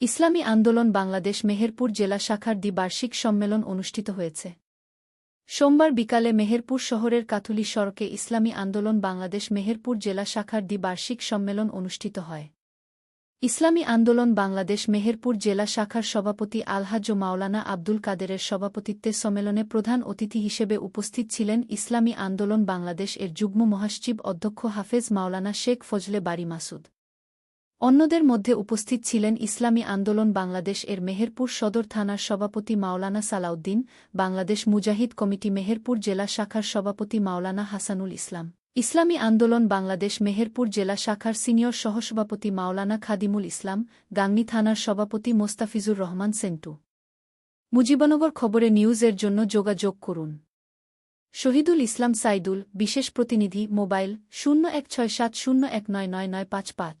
ইসলামী আন্দোলন বাংলাদেশ মেহেরপুর জেলা শাখার দ্বিবার্ষিক সম্মেলন অনুষ্ঠিত হয়েছে। সোমবার বিকালে মেহেরপুর শহরের কাথুলি সড়কে ইসলামী আন্দোলন বাংলাদেশ মেহেরপুর জেলা শাখার দ্বিবার্ষিক সম্মেলন অনুষ্ঠিত হয়। ইসলামী আন্দোলন বাংলাদেশ মেহেরপুর জেলা শাখার সভাপতি আলহাজ মাওলানা আব্দুল কাদেরের সভাপতিত্বে সম্মেলনে প্রধান অতিথি হিসেবে উপস্থিত ছিলেন ইসলামী আন্দোলন বাংলাদেশ এর যুগ্ম মহাসচিব অধ্যক্ষ হাফেজ মাওলানা শেখ ফজলে বারি মাসুদ। অন্যদের মধ্যে উপস্থিত ছিলেন ইসলামী আন্দোলন বাংলাদেশ এর মেহেরপুর সদর থানার সভাপতি মাওলানা সালাউদ্দিন, বাংলাদেশ মুজাহিদ কমিটি মেহেরপুর জেলা শাখার সভাপতি মাওলানা হাসানুল ইসলাম। ইসলামী আন্দোলন বাংলাদেশ মেহেরপুর জেলা শাখার সিনিয়র সহসভাপতি মাওলানা খাদিমুল ইসলাম, গাংনী থানার সভাপতি মোস্তাফিজুর রহমান সেন্টু। মুজিবনগর খবরে নিউজের জন্য যোগাযোগ করুন। শহীদুল ইসলাম সাইদুল, বিশেষ প্রতিনিধি, মোবাইল, শূন্য এক ছয় সাত শূন্য এক নয় নয় নয় পাঁচ পাঁচ।